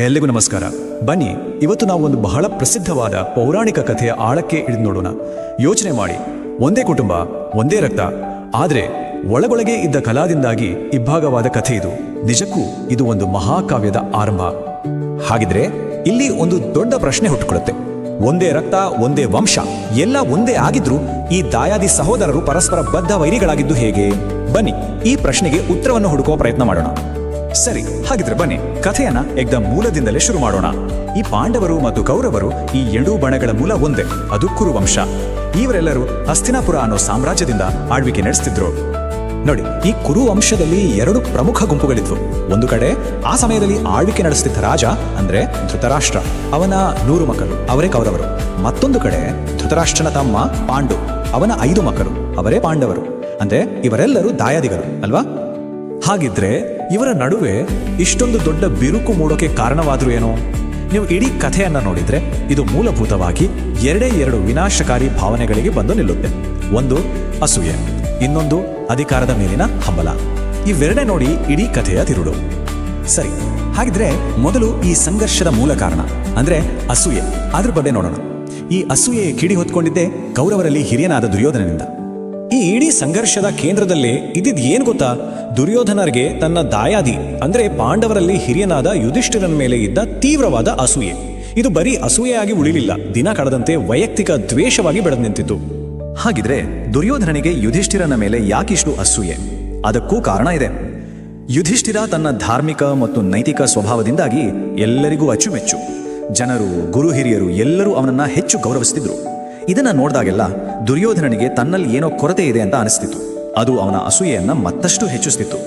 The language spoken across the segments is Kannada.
ಎಲ್ಲಿಗೂ ನಮಸ್ಕಾರ. ಬನ್ನಿ, ಇವತ್ತು ನಾವು ಒಂದು ಬಹಳ ಪ್ರಸಿದ್ಧವಾದ ಪೌರಾಣಿಕ ಕಥೆಯ ಆಳಕ್ಕೆ ಇಳಿದು ನೋಡೋಣ. ಯೋಚನೆ ಮಾಡಿ. ಒಂದೇ ಕುಟುಂಬ, ಒಂದೇ ರಕ್ತ. ಆದರೆ, ಒಳಗೊಳಗೆ ಇದ್ದ ಕಲಾದಿಂದಾಗಿ ಇಬ್ಬಾಗವಾದ ಕಥೆ ಇದು. ನಿಜಕ್ಕೂ ಇದು ಒಂದು ಮಹಾಕಾವ್ಯದ ಆರಂಭ. ಹಾಗಿದ್ರೆ, ಇಲ್ಲಿ ಒಂದು ದೊಡ್ಡ ಪ್ರಶ್ನೆ ಹುಟ್ಟುಕೊಳ್ಳುತ್ತೆ. ಒಂದೇ ರಕ್ತ, ಒಂದೇ ವಂಶ, ಎಲ್ಲ ಒಂದೇ ಆಗಿದ್ರೂ ಈ ದಾಯಾದಿ ಸಹೋದರರು ಪರಸ್ಪರ ಬದ್ಧ ವೈರಿಗಳಾಗಿದ್ದು ಹೇಗೆ? ಬನ್ನಿ, ಈ ಪ್ರಶ್ನೆಗೆ ಉತ್ತರವನ್ನು ಹುಡುಕುವ ಪ್ರಯತ್ನ ಮಾಡೋಣ. ಸರಿ, ಹಾಗಿದ್ರೆ ಬನ್ನಿ. ಕಥೆಯನ್ನ ಎಗ್ದ ಮೂಲದಿಂದಲೇ ಶುರು ಮಾಡೋಣ. ಈ ಪಾಂಡವರು ಮತ್ತು ಕೌರವರು ಈ ಎರಡೂ ಬಣಗಳ ಮೂಲ ಒಂದೇ, ಅದು ಕುರುವಂಶ. ಇವರೆಲ್ಲರೂ ಹಸ್ತಿನಾಪುರ ಅನ್ನೋ ಸಾಮ್ರಾಜ್ಯದಿಂದ ಆಳ್ವಿಕೆ ನಡೆಸ್ತಿದ್ರು. ನೋಡಿ, ಈ ಕುರು ವಂಶದಲ್ಲಿ ಎರಡು ಪ್ರಮುಖ ಗುಂಪುಗಳಿದ್ವು. ಒಂದು ಕಡೆ ಆ ಸಮಯದಲ್ಲಿ ಆಳ್ವಿಕೆ ನಡೆಸುತ್ತಿದ್ದ ರಾಜ, ಅಂದ್ರೆ ಧೃತರಾಷ್ಟ್ರ. ಅವನ ನೂರು ಮಕ್ಕಳು, ಅವರೇ ಕೌರವರು. ಮತ್ತೊಂದು ಕಡೆ ಧೃತರಾಷ್ಟ್ರನ ತಮ್ಮ ಪಾಂಡು, ಅವನ ಐದು ಮಕ್ಕಳು, ಅವರೇ ಪಾಂಡವರು. ಅಂದ್ರೆ ಇವರೆಲ್ಲರೂ ದಾಯಾದಿಗಳು, ಅಲ್ವಾ? ಹಾಗಿದ್ರೆ ಇವರ ನಡುವೆ ಇಷ್ಟೊಂದು ದೊಡ್ಡ ಬಿರುಕು ಮೂಡೋಕೆ ಕಾರಣವಾದ್ರು ಏನೋ? ನೀವು ಇಡೀ ಕಥೆಯನ್ನ ನೋಡಿದ್ರೆ ಇದು ಮೂಲಭೂತವಾಗಿ ಎರಡೇ ಎರಡು ವಿನಾಶಕಾರಿ ಭಾವನೆಗಳಿಗೆ ಬಂದು ನಿಲ್ಲುತ್ತೆ. ಒಂದು, ಅಸೂಯೆ. ಇನ್ನೊಂದು, ಅಧಿಕಾರದ ಮೇಲಿನ ಹಂಬಲ. ಇವೆರಡೇ ನೋಡಿ ಇಡೀ ಕಥೆಯ ತಿರುಳು ಸರಿ, ಹಾಗಿದ್ರೆ ಮೊದಲು ಈ ಸಂಘರ್ಷದ ಮೂಲ ಕಾರಣ, ಅಂದ್ರೆ ಅಸೂಯೆ. ಅದ್ರ ಬಗ್ಗೆ ನೋಡೋಣ. ಈ ಅಸೂಯೆ ಕಿಡಿ ಹೊತ್ಕೊಂಡಿದ್ದೆ ಕೌರವರಲ್ಲಿ ಹಿರಿಯನಾದ ದುರ್ಯೋಧನನಿಂದ. ಈ ಇಡೀ ಸಂಘರ್ಷದ ಕೇಂದ್ರದಲ್ಲಿ ಇದಿದ್ ಏನ್ ಗೊತ್ತಾ? ದುರ್ಯೋಧನರಿಗೆ ತನ್ನ ದಾಯಾದಿ, ಅಂದ್ರೆ ಪಾಂಡವರಲ್ಲಿ ಹಿರಿಯನಾದ ಯುಧಿಷ್ಠಿರನ ಮೇಲೆ ಇದ್ದ ತೀವ್ರವಾದ ಅಸೂಯೆ. ಇದು ಬರೀ ಅಸೂಯೆಯಾಗಿ ಉಳಿಲಿಲ್ಲ, ದಿನ ಕಳೆದಂತೆ ವೈಯಕ್ತಿಕ ದ್ವೇಷವಾಗಿ ಬೆಳೆದು ನಿಂತಿತ್ತು. ಹಾಗಿದ್ರೆ ದುರ್ಯೋಧನನಿಗೆ ಯುಧಿಷ್ಠಿರನ ಮೇಲೆ ಯಾಕಿಷ್ಟು ಅಸೂಯೆ? ಅದಕ್ಕೂ ಕಾರಣ ಇದೆ. ಯುಧಿಷ್ಠಿರ ತನ್ನ ಧಾರ್ಮಿಕ ಮತ್ತು ನೈತಿಕ ಸ್ವಭಾವದಿಂದಾಗಿ ಎಲ್ಲರಿಗೂ ಅಚ್ಚುಮೆಚ್ಚು. ಜನರು, ಗುರು ಹಿರಿಯರು ಎಲ್ಲರೂ ಅವನನ್ನ ಹೆಚ್ಚು ಗೌರವಿಸುತ್ತಿದ್ರು ಇದನ್ನ ನೋಡಿದಾಗೆಲ್ಲ ದುರ್ಯೋಧನನಿಗೆ ತನ್ನಲ್ಲಿ ಏನೋ ಕೊರತೆ ಇದೆ ಅಂತ ಅನಿಸ್ತಿತ್ತು. ಅದು ಅವನ ಅಸೂಯೆಯನ್ನ ಮತ್ತಷ್ಟು ಹೆಚ್ಚಿಸ್ತಿತ್ತು.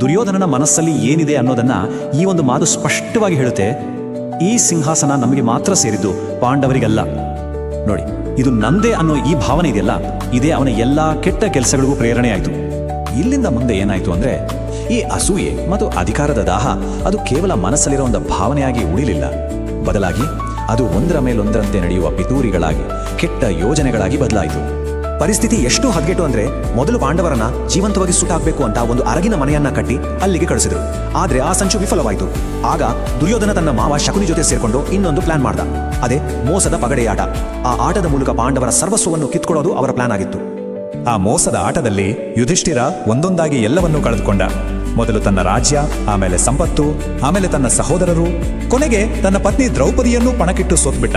ದುರ್ಯೋಧನನ ಮನಸ್ಸಲ್ಲಿ ಏನಿದೆ ಅನ್ನೋದನ್ನ ಈ ಒಂದು ಮಾತು ಸ್ಪಷ್ಟವಾಗಿ ಹೇಳುತ್ತೆ. ಈ ಸಿಂಹಾಸನ ನಮಗೆ ಮಾತ್ರ ಸೇರಿದ್ದು ಪಾಂಡವರಿಗಲ್ಲ. ನೋಡಿ, ಇದು ನಂದೇ ಅನ್ನೋ ಈ ಭಾವನೆ ಇದೆಯಲ್ಲ? ಇದೇ ಅವನ ಎಲ್ಲಾ ಕೆಟ್ಟ ಕೆಲಸಗಳಿಗೂ ಪ್ರೇರಣೆ ಆಯಿತು. ಇಲ್ಲಿಂದ ಮುಂದೆ ಏನಾಯಿತು ಅಂದ್ರೆ, ಈ ಅಸೂಯೆ ಮತ್ತು ಅಧಿಕಾರದ ದಾಹ ಅದು ಕೇವಲ ಮನಸ್ಸಲ್ಲಿರೋ ಒಂದು ಭಾವನೆಯಾಗಿ ಉಳಿಲಿಲ್ಲ. ಬದಲಾಗಿ ಅದು ಒಂದರ ಮೇಲೊಂದರಂತೆ ನಡೆಯುವ ಪಿತೂರಿಗಳಾಗಿ, ಕೆಟ್ಟ ಯೋಜನೆಗಳಾಗಿ ಬದಲಾಯಿತು. ಪರಿಸ್ಥಿತಿ ಎಷ್ಟು ಹದಗೆಟ್ಟು ಅಂದ್ರೆ ಮೊದಲು ಪಾಂಡವರನ್ನ ಜೀವಂತವಾಗಿ ಸುಟ್ಟಾಗಬೇಕು ಅಂತ ಒಂದು ಅರಗಿನ ಮನೆಯನ್ನ ಕಟ್ಟಿ ಅಲ್ಲಿಗೆ ಕಳಿಸಿದ್ರು. ಆದ್ರೆ ಆ ಸಂಚು ವಿಫಲವಾಯಿತು. ಆಗ ದುರ್ಯೋಧನ ತನ್ನ ಮಾವ ಶಕುನಿ ಜೊತೆ ಸೇರ್ಕೊಂಡು ಇನ್ನೊಂದು ಪ್ಲಾನ್ ಮಾಡ್ದ. ಅದೇ ಮೋಸದ ಪಗಡೆಯಾಟ. ಆ ಆಟದ ಮೂಲಕ ಪಾಂಡವರ ಸರ್ವಸ್ವವನ್ನು ಕಿತ್ಕೊಳ್ಳೋದು ಅವರ ಪ್ಲಾನ್ ಆಗಿತ್ತು. ಆ ಮೋಸದ ಆಟದಲ್ಲಿ ಯುಧಿಷ್ಠಿರ ಒಂದೊಂದಾಗಿ ಎಲ್ಲವನ್ನೂ ಕಳೆದುಕೊಂಡ. ಮೊದಲು ತನ್ನ ರಾಜ್ಯ ಆಮೇಲೆ ಸಂಪತ್ತು ಆಮೇಲೆ ತನ್ನ ಸಹೋದರರು ಕೊನೆಗೆ ತನ್ನ ಪತ್ನಿ ದ್ರೌಪದಿಯನ್ನು ಪಣಕ್ಕಿಟ್ಟು ಸೋತ್ಬಿಟ್ಟ.